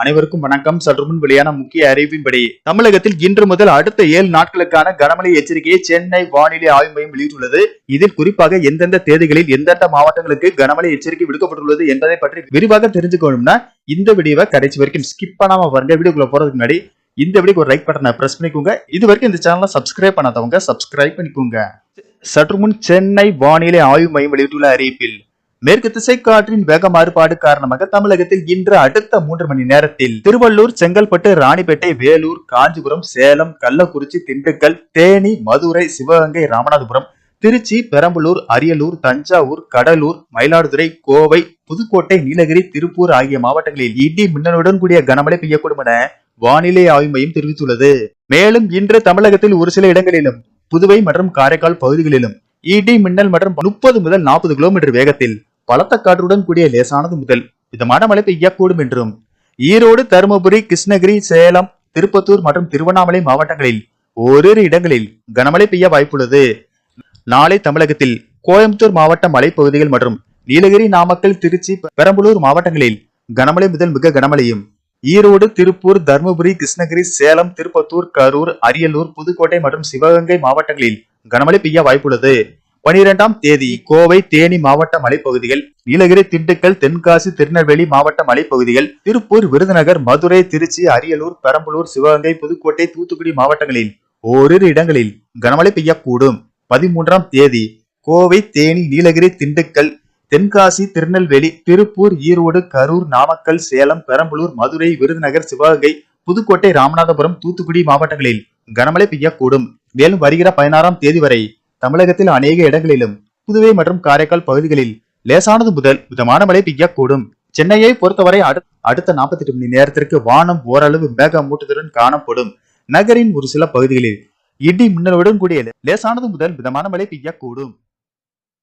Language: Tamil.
அனைவருக்கும் வணக்கம். சற்று முன் வெளியான முக்கிய அறிவிப்பின்படி தமிழகத்தில் இன்று முதல் அடுத்த ஏழு நாட்களுக்கான கனமழை எச்சரிக்கையை சென்னை வானிலை ஆய்வு மையம் வெளியிட்டுள்ளது. இதில் குறிப்பாக எந்தெந்த தேதிகளில் எந்தெந்த மாவட்டங்களுக்கு கனமழை எச்சரிக்கை விடுக்கப்பட்டுள்ளது என்பதை பற்றி விரிவாக தெரிஞ்சுக்கணும்னா இந்த வீடியோவை கடைசி வரைக்கும் ஸ்கிப் பண்ணாம பாருங்க. வீடியோக்குள்ள போறதுக்கு முன்னாடி இந்த வீடியோக்கு ஒரு லைக் பட்டனை பிரஸ் பண்ணிக்கோங்க. இது வரைக்கும் இந்த சேனலை சப்ஸ்கிரைப் பண்ணாதவங்க சப்ஸ்கிரைப் பண்ணிக்கோங்க. சற்று முன் சென்னை வானிலை ஆய்வு மையம் வெளியிட்டுள்ள அறிவிப்பில் மேற்கு திசை காற்றின் வேக மாறுபாடு காரணமாக தமிழகத்தில் இன்று அடுத்த மூன்று மணி நேரத்தில் திருவள்ளூர் செங்கல்பட்டு ராணிப்பேட்டை வேலூர் காஞ்சிபுரம் சேலம் கள்ளக்குறிச்சி திண்டுக்கல் தேனி மதுரை சிவகங்கை ராமநாதபுரம் திருச்சி பெரம்பலூர் அரியலூர் தஞ்சாவூர் கடலூர் மயிலாடுதுறை கோவை புதுக்கோட்டை நீலகிரி திருப்பூர் ஆகிய மாவட்டங்களில் இடி மின்னலுடன் கூடிய கனமழை பெய்யக்கூடும் என வானிலை ஆய்வு மையம் தெரிவித்துள்ளது. மேலும் இன்று தமிழகத்தில் ஒரு சில இடங்களிலும் புதுவை மற்றும் காரைக்கால் பகுதிகளிலும் இடி மின்னல் மற்றும் முப்பது முதல் நாற்பது கிலோமீட்டர் வேகத்தில் பலத்த காற்றுடன் கூடிய லேசானது முதல். மிதமான மழை பெய்யக்கூடும் என்றும் ஈரோடு தருமபுரி கிருஷ்ணகிரி சேலம் திருப்பத்தூர் மற்றும் திருவண்ணாமலை மாவட்டங்களில் ஓரிரு இடங்களில் கனமழை பெய்ய வாய்ப்புள்ளது. நாளை தமிழகத்தில் கோயம்புத்தூர் மாவட்ட மலைப்பகுதிகள் மற்றும் நீலகிரி நாமக்கல் திருச்சி பெரம்பலூர் மாவட்டங்களில் கனமழை முதல் மிக கனமழையும் ஈரோடு திருப்பூர் தருமபுரி கிருஷ்ணகிரி சேலம் திருப்பத்தூர் கரூர் அரியலூர் புதுக்கோட்டை மற்றும் சிவகங்கை மாவட்டங்களில் கனமழை பெய்ய வாய்ப்புள்ளது. பனிரெண்டாம் தேதி கோவை தேனி மாவட்ட மலைப்பகுதிகள் நீலகிரி திண்டுக்கல் தென்காசி திருநெல்வேலி மாவட்ட மலைப்பகுதிகள் திருப்பூர் விருதுநகர் மதுரை திருச்சி அரியலூர் பெரம்பலூர் சிவகங்கை புதுக்கோட்டை தூத்துக்குடி மாவட்டங்களில் ஓரிரு இடங்களில் கனமழை பெய்யக்கூடும். பதிமூன்றாம் தேதி கோவை தேனி நீலகிரி திண்டுக்கல் தென்காசி திருநெல்வேலி திருப்பூர் ஈரோடு கரூர் நாமக்கல் சேலம் பெரம்பலூர் மதுரை விருதுநகர் சிவகங்கை புதுக்கோட்டை ராமநாதபுரம் தூத்துக்குடி மாவட்டங்களில் கனமழை பெய்யக்கூடும். மேலும் வருகிற பதினாறாம் தேதி வரை தமிழகத்தில் அநேக இடங்களிலும் புதுவை மற்றும் காரைக்கால் பகுதிகளில் லேசானது முதல் மிதமான மழை பெய்யக்கூடும். சென்னையை பொறுத்தவரை அடுத்த அடுத்த நாற்பத்தி எட்டு மணி நேரத்திற்கு வானம் ஓரளவு மேக மூட்டத்துடன் காணப்படும். நகரின் ஒரு சில பகுதிகளில் இடி மின்னலுடன் கூடிய லேசானது முதல் மிதமான மழை பெய்யக்கூடும்.